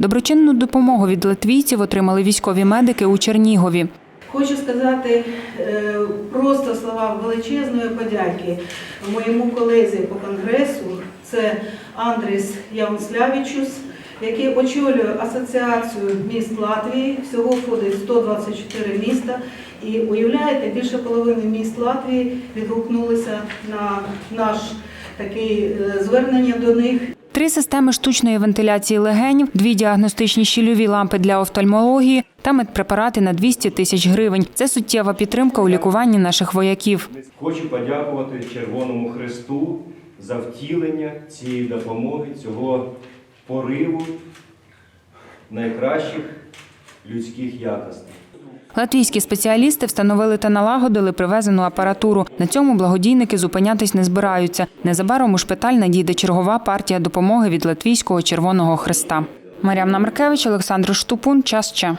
Доброчинну допомогу від латвійців отримали військові медики у Чернігові. Хочу сказати е, просто слова величезної подяки моєму колезі по конгресу. Це Андріс Яунслявічус, який очолює асоціацію міст Латвії. Всього входить 124 міста. І уявляєте, більше половини міст Латвії відгукнулися на наш такий е, звернення до них. Три системи штучної вентиляції легенів, дві діагностичні щільові лампи для офтальмології та медпрепарати на 200 тисяч гривень. Це суттєва підтримка у лікуванні наших вояків. Хочу подякувати Червоному Христу за втілення цієї допомоги, цього пориву найкращих людських якостей. Латвійські спеціалісти встановили та налагодили привезену апаратуру. На цьому благодійники зупинятись не збираються. Незабаром у шпиталь надійде чергова партія допомоги від Латвійського Червоного Христа. Мар'яна Маркевич, Олександр Штупун. Час ще.